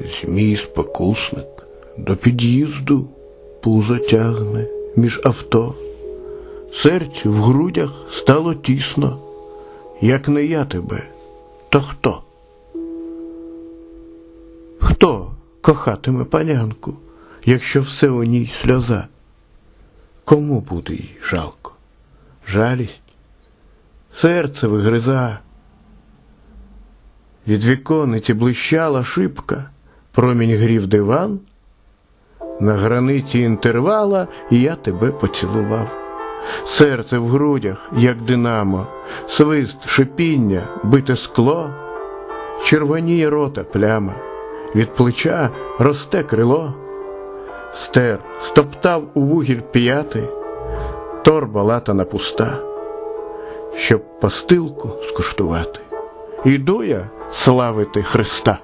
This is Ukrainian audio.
Змій спокусник до під'їзду пузо тягне між авто. Серць в грудях стало тісно, як не я тебе, то хто? Хто кохатиме панянку, якщо все у ній сльоза? Кому буде їй жалко? Жалість? Серце вигриза. Від вікониці блищала шибка, промінь грів диван. На границі інтервала я тебе поцілував. Серце в грудях, як динамо, свист, шипіння, бите скло, червоніє рота пляма, від плеча росте крило. Стер стоптав у вугіль п'яти, торба латана пуста, щоб постилку скуштувати. Іду я славити Христа.